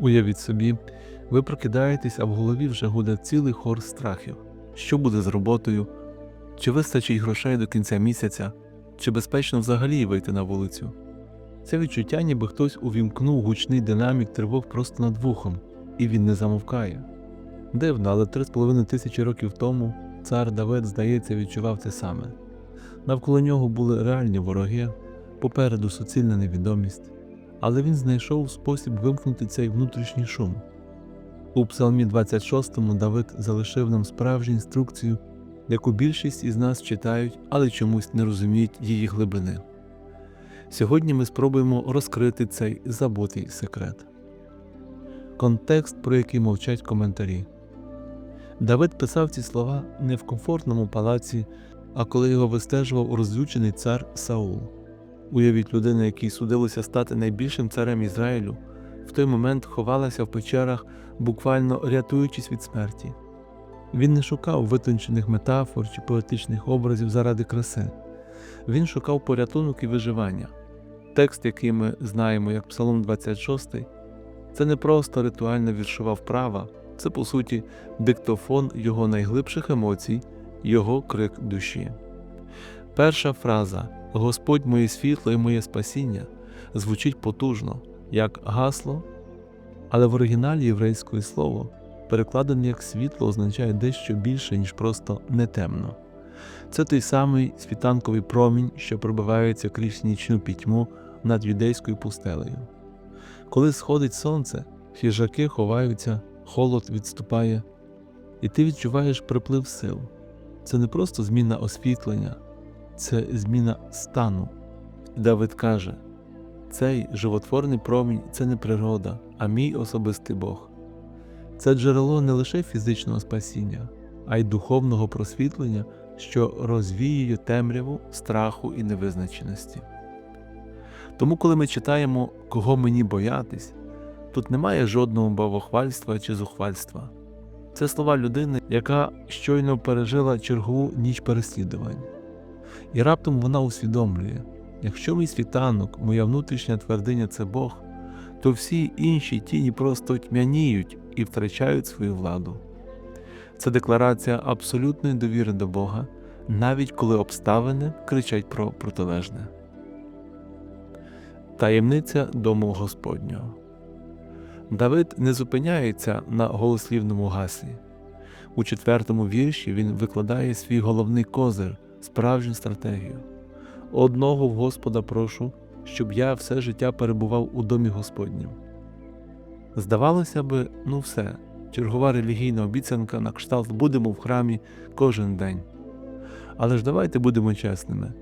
Уявіть собі, ви прокидаєтесь, а в голові вже гуде цілий хор страхів. Що буде з роботою? Чи вистачить грошей до кінця місяця? Чи безпечно взагалі вийти на вулицю? Це відчуття, ніби хтось увімкнув гучний динамік тривог просто над вухом, і він не замовкає. Дивно, але три з половиною тисячі років тому цар Давид, здається, відчував це саме. Навколо нього були реальні вороги, попереду суцільна невідомість, але він знайшов спосіб вимкнути цей внутрішній шум. У Псалмі 26 Давид залишив нам справжню інструкцію, яку більшість із нас читають, але чомусь не розуміють її глибини. Сьогодні ми спробуємо розкрити цей забутий секрет. Контекст, про який мовчать коментарі. Давид писав ці слова не в комфортному палаці, а коли його вистежував розлючений цар Саул. Уявіть людину, якій судилося стати найбільшим царем Ізраїлю, в той момент ховалася в печерах, буквально рятуючись від смерті. Він не шукав витончених метафор чи поетичних образів заради краси. Він шукав порятунок і виживання. Текст, який ми знаємо як Псалом 26, це не просто ритуальна віршова вправа, це по суті диктофон його найглибших емоцій, його крик душі. Перша фраза Господь моє світло і моє спасіння звучить потужно, як гасло, але в оригіналі єврейської слово, перекладене як світло, означає дещо більше, ніж просто не темно. Це той самий світанковий промінь, що пробивається крізь нічну пітьму над юдейською пустелею. Коли сходить сонце, хижаки ховаються, холод відступає, і ти відчуваєш приплив сил. Це не просто зміна освітлення, це зміна стану. Давид каже: цей животворний промінь це не природа, а мій особистий Бог. Це джерело не лише фізичного спасіння, а й духовного просвітлення, що розвіює темряву, страху і невизначеності. Тому, коли ми читаємо, кого мені боятись, тут немає жодного бавохвальства чи зухвальства. Це слова людини, яка щойно пережила чергову ніч переслідувань. І раптом вона усвідомлює, якщо мій світанок, моя внутрішня твердиня це Бог, то всі інші тіні просто тьмяніють і втрачають свою владу. Це декларація абсолютної довіри до Бога, навіть коли обставини кричать про протилежне. Таємниця дому Господнього. Давид не зупиняється на голослівному гаслі. У четвертому вірші він викладає свій головний козир, справжню стратегію. Одного Господа прошу, щоб я все життя перебував у домі Господнім. Здавалося би, ну все, чергова релігійна обіцянка на кшталт будемо в храмі кожен день. Але ж давайте будемо чесними.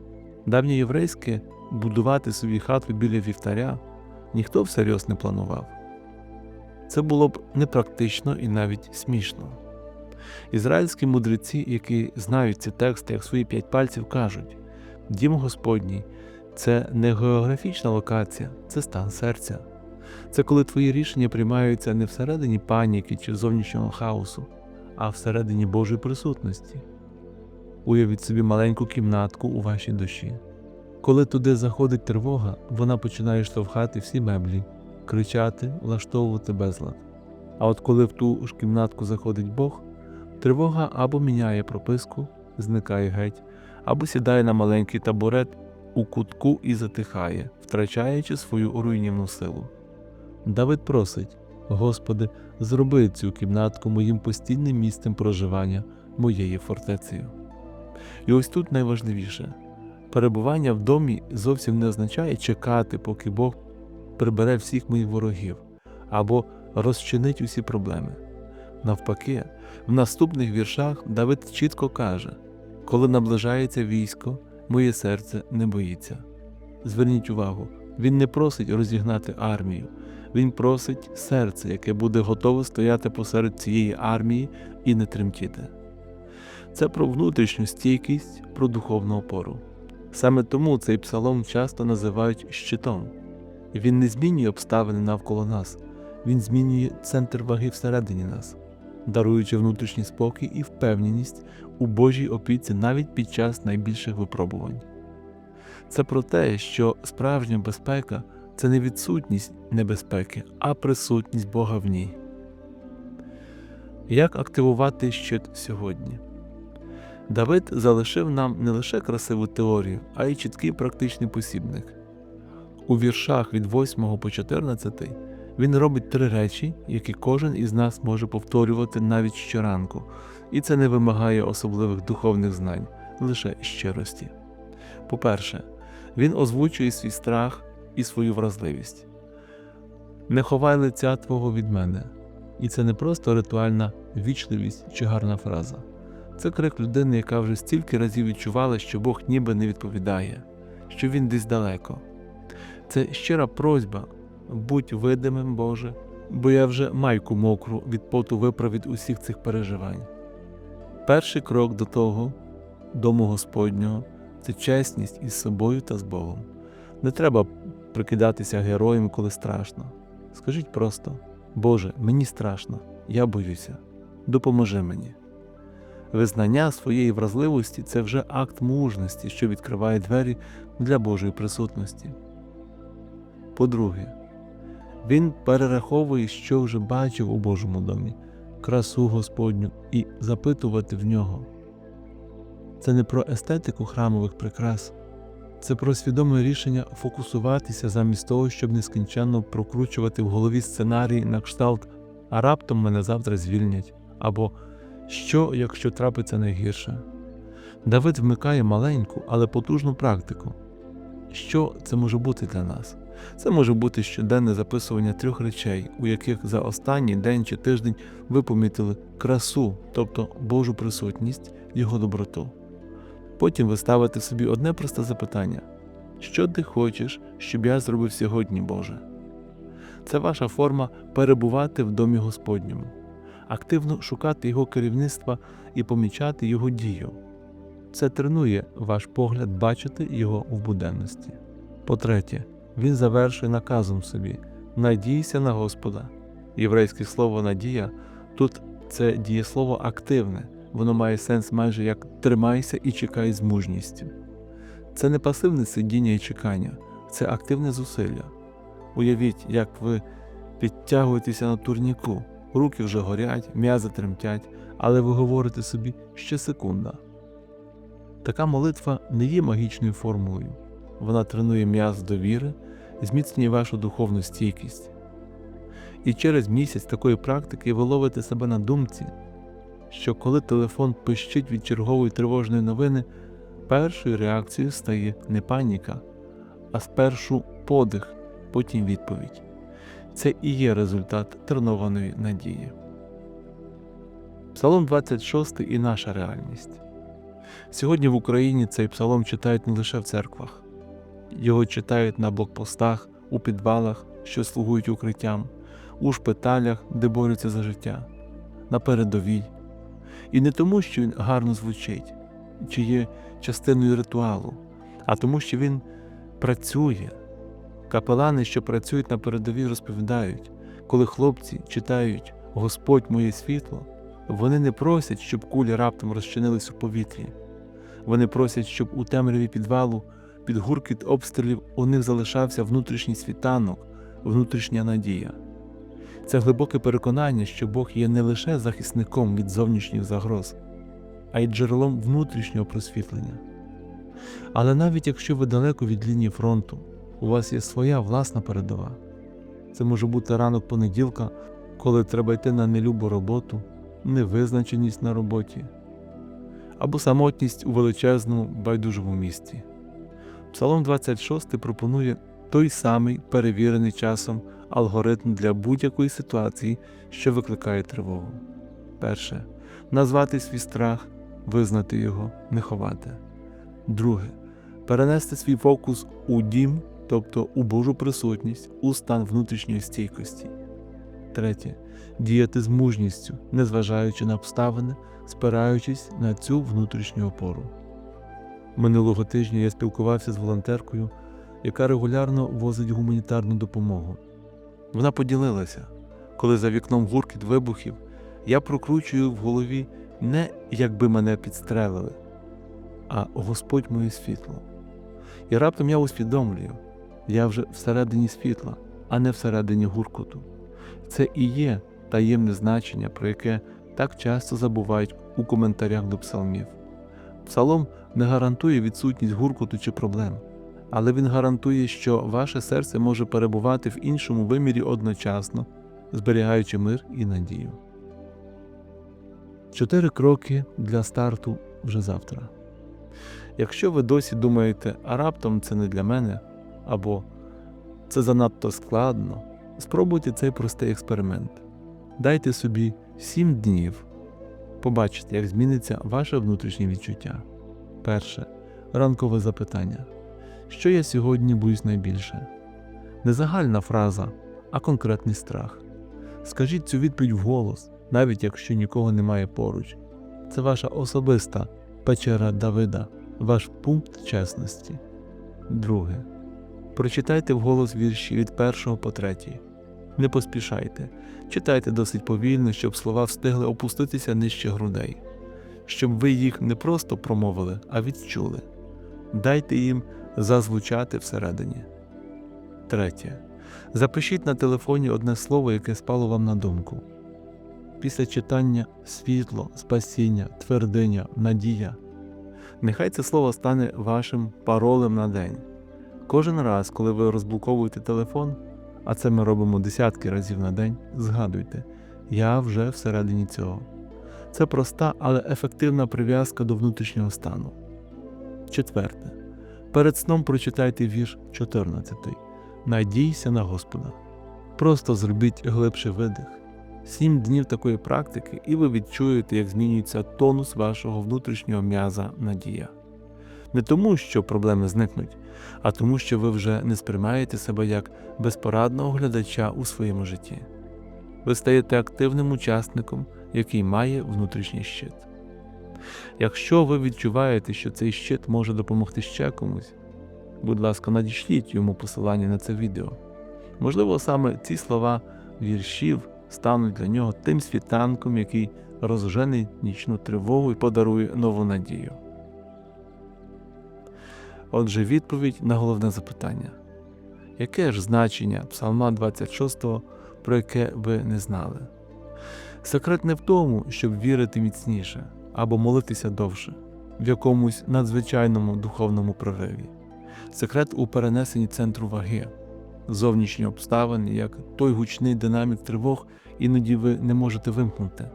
Давньоєврейське будувати собі хату біля вівтаря ніхто всерйоз не планував. Це було б непрактично і навіть смішно. Ізраїльські мудреці, які знають ці тексти як свої п'ять пальців, кажуть: Дім Господній це не географічна локація, це стан серця. Це коли твої рішення приймаються не всередині паніки чи зовнішнього хаосу, а всередині Божої присутності. Уявіть собі маленьку кімнатку у вашій душі. Коли туди заходить тривога, вона починає штовхати всі меблі, кричати, влаштовувати безлад. А от коли в ту ж кімнатку заходить Бог, тривога або міняє прописку, зникає геть, або сідає на маленький табурет у кутку і затихає, втрачаючи свою руйнівну силу. Давид просить: Господи, зроби цю кімнатку моїм постійним місцем проживання, моєю фортецею. І ось тут найважливіше перебування в домі зовсім не означає чекати, поки Бог прибере всіх моїх ворогів або розчинить усі проблеми. Навпаки, в наступних віршах Давид чітко каже: коли наближається військо, моє серце не боїться. Зверніть увагу, він не просить розігнати армію, він просить серце, яке буде готове стояти посеред цієї армії і не тремтіти. Це про внутрішню стійкість, про духовну опору. Саме тому цей псалом часто називають щитом. Він не змінює обставини навколо нас, він змінює центр ваги всередині нас, даруючи внутрішній спокій і впевненість у Божій опіці навіть під час найбільших випробувань. Це про те, що справжня безпека це не відсутність небезпеки, а присутність Бога в ній. Як активувати щит сьогодні? Давид залишив нам не лише красиву теорію, а й чіткий практичний посібник. У віршах від 8 по 14 він робить три речі, які кожен із нас може повторювати навіть щоранку, і це не вимагає особливих духовних знань, лише щирості. По-перше, він озвучує свій страх і свою вразливість. Не ховай лиця Твого від мене. І це не просто ритуальна вічливість чи гарна фраза. Це крик людини, яка вже стільки разів відчувала, що Бог ніби не відповідає, що він десь далеко. Це щира просьба будь видимим, Боже, бо я вже майку мокру від поту виправ від усіх цих переживань. Перший крок до того, дому Господнього, це чесність із собою та з Богом. Не треба прикидатися героєм, коли страшно. Скажіть просто: Боже, мені страшно, я боюся, допоможи мені. Визнання своєї вразливості це вже акт мужності, що відкриває двері для Божої присутності. По-друге, він перераховує, що вже бачив у Божому домі, красу Господню і запитувати в нього. Це не про естетику храмових прикрас, це про свідоме рішення фокусуватися замість того, щоб нескінченно прокручувати в голові сценарій на кшталт, а раптом мене завтра звільнять, або що, якщо трапиться найгірше. Давид вмикає маленьку, але потужну практику. Що це може бути для нас? Це може бути щоденне записування трьох речей, у яких за останній день чи тиждень ви помітили красу, тобто Божу присутність, Його доброту. Потім ви ставите собі одне просте запитання: що ти хочеш, щоб я зробив сьогодні, Боже? Це ваша форма перебувати в домі Господньому, активно шукати Його керівництва і помічати Його дію. Це тренує ваш погляд бачити Його в буденності. По-третє, він завершує наказом собі надійся на Господа. Єврейське слово надія тут це дієслово активне, воно має сенс майже як тримайся і чекай з мужністю. Це не пасивне сидіння і чекання, це активне зусилля. Уявіть, як ви підтягуєтеся на турніку, руки вже горять, м'язи тремтять, але ви говорите собі ще секунда. Така молитва не є магічною формулою. Вона тренує м'яз довіри, зміцнює вашу духовну стійкість. І через місяць такої практики ви ловите себе на думці, що коли телефон пищить від чергової тривожної новини, першою реакцією стає не паніка, а спершу подих, потім відповідь. Це і є результат тренованої надії. Псалом 26 і наша реальність. Сьогодні в Україні цей псалом читають не лише в церквах, його читають на блокпостах, у підвалах, що слугують укриттям, у шпиталях, де борються за життя, на передовій. І не тому, що він гарно звучить, чи є частиною ритуалу, а тому, що він працює. Капелани, що працюють на передовій, розповідають, коли хлопці читають Господь моє світло, вони не просять, щоб кулі раптом розчинились у повітрі. Вони просять, щоб у темряві підвалу під гуркіт обстрілів у них залишався внутрішній світанок, внутрішня надія. Це глибоке переконання, що Бог є не лише захисником від зовнішніх загроз, а й джерелом внутрішнього просвітлення. Але навіть якщо ви далеко від лінії фронту, у вас є своя власна передова. Це може бути ранок понеділка, коли треба йти на нелюбу роботу, невизначеність на роботі або самотність у величезному байдужому місті. Псалом 26 пропонує той самий перевірений часом алгоритм для будь-якої ситуації, що викликає тривогу. Перше назвати свій страх, визнати його, не ховати. Друге перенести свій фокус у дім, тобто у Божу присутність, у стан внутрішньої стійкості. Третє діяти з мужністю, незважаючи на обставини, спираючись на цю внутрішню опору. Минулого тижня я спілкувався з волонтеркою, яка регулярно возить гуманітарну допомогу. Вона поділилася, коли за вікном гуркіт вибухів, я прокручую в голові не якби мене підстрелили, а Господь моє світло. І раптом я усвідомлюю, Я вже всередині світла, а не всередині гуркоту. Це і є таємне значення, про яке так часто забувають у коментарях до псалмів. Псалом не гарантує відсутність гуркоту чи проблем, але він гарантує, що ваше серце може перебувати в іншому вимірі одночасно, зберігаючи мир і надію. Чотири кроки для старту вже завтра. Якщо ви досі думаєте, а раптом це не для мене, або це занадто складно, спробуйте цей простий експеримент. Дайте собі 7 днів. Побачите, як зміниться ваше внутрішнє відчуття. Перше ранкове запитання. Що я сьогодні боюсь найбільше? Не загальна фраза, а конкретний страх. Скажіть цю відповідь вголос, навіть якщо нікого немає поруч. Це ваша особиста печера Давида, ваш пункт чесності. Друге. Прочитайте вголос вірші від першого по третій. Не поспішайте, читайте досить повільно, щоб слова встигли опуститися нижче грудей, щоб ви їх не просто промовили, а відчули. Дайте їм зазвучати всередині. Третє. Запишіть на телефоні одне слово, яке спало вам на думку. Після читання світло, спасіння, твердиня, надія. Нехай це слово стане вашим паролем на день. Кожен раз, коли ви розблоковуєте телефон, а це ми робимо десятки разів на день, згадуйте, я вже всередині цього. Це проста, але ефективна прив'язка до внутрішнього стану. Четверте. Перед сном прочитайте вірш 14. Надійся на Господа. Просто зробіть глибший видих. Сім днів такої практики, і ви відчуєте, як змінюється тонус вашого внутрішнього м'яза надія. Не тому, що проблеми зникнуть, а тому, що ви вже не сприймаєте себе як безпорадного глядача у своєму житті. Ви стаєте активним учасником, який має внутрішній щит. Якщо ви відчуваєте, що цей щит може допомогти ще комусь, будь ласка, надішліть йому посилання на це відео. Можливо, саме ці слова віршів стануть для нього тим світанком, який розжене нічну тривогу і подарує нову надію. Отже, відповідь на головне запитання: яке ж значення Псалма 26, про яке ви не знали? Секрет не в тому, щоб вірити міцніше або молитися довше, в якомусь надзвичайному духовному прориві. Секрет у перенесенні центру ваги, зовнішні обставини, як той гучний динамік тривог, іноді ви не можете вимкнути,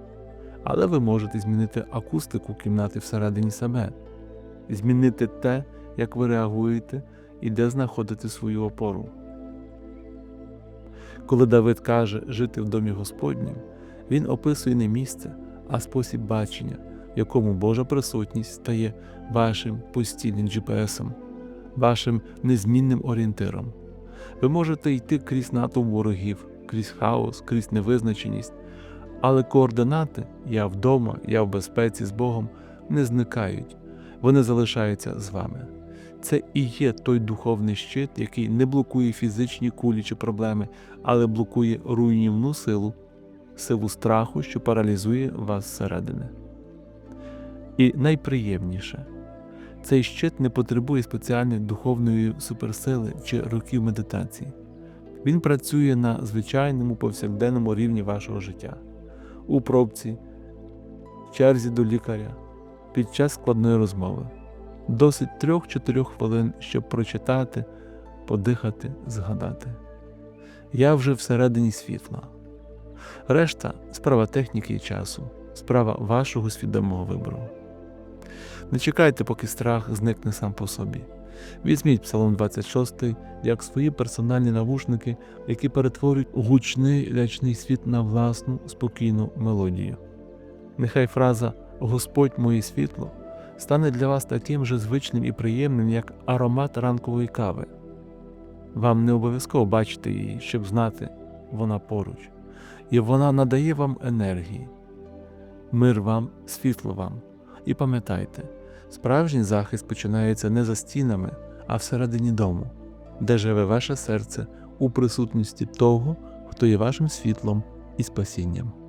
але ви можете змінити акустику кімнати всередині себе, змінити те, як ви реагуєте і де знаходите свою опору. Коли Давид каже жити в домі Господнім, він описує не місце, а спосіб бачення, в якому Божа присутність стає вашим постійним GPS-ом, вашим незмінним орієнтиром. Ви можете йти крізь натовп ворогів, крізь хаос, крізь невизначеність, але координати я вдома, я в безпеці з Богом не зникають, вони залишаються з вами. Це і є той духовний щит, який не блокує фізичні кулі чи проблеми, але блокує руйнівну силу, силу страху, що паралізує вас зсередини. І найприємніше, цей щит не потребує спеціальної духовної суперсили чи років медитації. Він працює на звичайному повсякденному рівні вашого життя, у пробці, в черзі до лікаря, під час складної розмови. Досить 3-4 хвилин, щоб прочитати, подихати, згадати. Я вже всередині світла. Решта справа техніки і часу, справа вашого свідомого вибору. Не чекайте, поки страх зникне сам по собі. Візьміть Псалом 26 як свої персональні навушники, які перетворюють гучний лячний світ на власну спокійну мелодію. Нехай фраза Господь моє світло стане для вас таким же звичним і приємним, як аромат ранкової кави. Вам не обов'язково бачити її, щоб знати, вона поруч, і вона надає вам енергії, мир вам, світло вам. І пам'ятайте, справжній захист починається не за стінами, а всередині дому, де живе ваше серце у присутності того, хто є вашим світлом і спасінням.